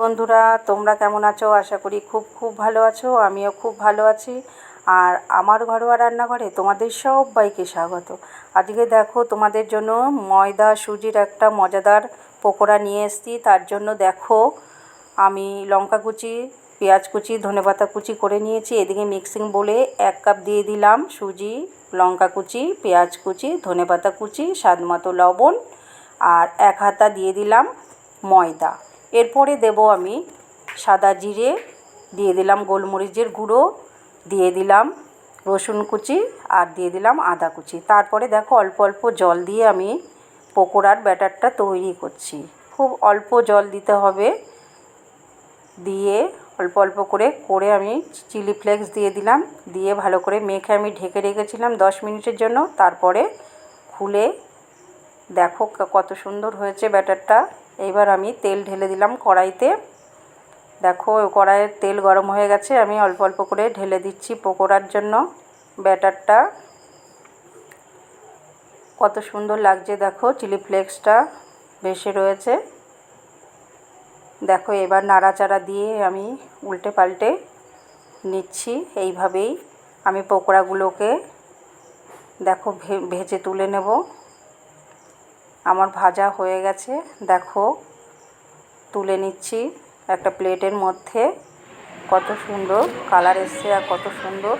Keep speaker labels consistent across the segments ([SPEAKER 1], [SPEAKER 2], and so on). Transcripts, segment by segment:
[SPEAKER 1] বন্ধুরা, তোমরা কেমন আছো? আশা করি খুব খুব ভালো আছো, আমিও খুব ভালো আছি। আর আমার ঘরোয়া রান্নাঘরে তোমাদের সবাইকে স্বাগত। আজকে দেখো, তোমাদের জন্য ময়দা, সুজির একটা মজাদার পকোড়া নিয়ে এসেছি। তার জন্য দেখো, আমি লঙ্কা কুচি, পেঁয়াজ কুচি ধনেপাতা কুচি করে নিয়েছি। এদিকে মিক্সিং বলে এক কাপ দিয়ে দিলাম সুজি, লঙ্কা কুচি, পেঁয়াজ কুচি ধনেপাতা কুচি স্বাদ মতো লবণ, আর এক হাতা দিয়ে দিলাম ময়দা। এরপরে দেব আমি সাদা জিরে, দিয়ে দিলাম গোলমরিচের গুঁড়ো, দিয়ে দিলাম রসুন কুচি আর দিয়ে দিলাম আদা কুচি। তারপরে দেখো অল্প অল্প জল দিয়ে আমি পকোড়ার ব্যাটারটা তৈরি করছি। খুব অল্প জল দিতে হবে। দিয়ে অল্প অল্প করে করে আমি চিলি ফ্লেক্স দিয়ে দিলাম। দিয়ে ভালো করে মেখে আমি ঢেকে রেখেছিলাম দশ মিনিটের জন্য। তারপরে খুলে দেখো কত সুন্দর হয়েছে ব্যাটারটা। এইবার আমি তেল ঢেলে দিলাম কড়াইতে। দেখো, কড়াইয়ের তেল গরম হয়ে গেছে, আমি অল্প অল্প করে ঢেলে দিচ্ছি পকোড়ার জন্য। ব্যাটারটা কত সুন্দর লাগছে, দেখো, চিলি ফ্লেক্সটা ভেসে রয়েছে। দেখো, এবার নাড়াচাড়া দিয়ে আমি উল্টে পাল্টে নিচ্ছি, এইভাবেই আমি পকোড়াগুলোকে, দেখো ভেজে তুলে নেব। আমার ভাজা হয়ে গেছে। দেখো, তুলে নিচ্ছি একটা প্লেটের মধ্যে। কত সুন্দর কালার এসছে আর কত সুন্দর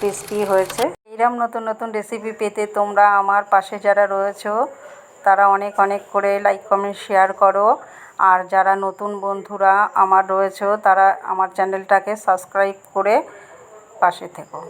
[SPEAKER 1] টেস্টি হয়েছে। এইরকম নতুন নতুন রেসিপি পেতে তোমরা আমার পাশে যারা রয়েছো, তারা অনেক অনেক করে লাইক কমেন্ট শেয়ার করো। আর যারা নতুন বন্ধুরা আমার রয়েছে, তারা আমার চ্যানেলটাকে সাবস্ক্রাইব করে পাশে থেকো।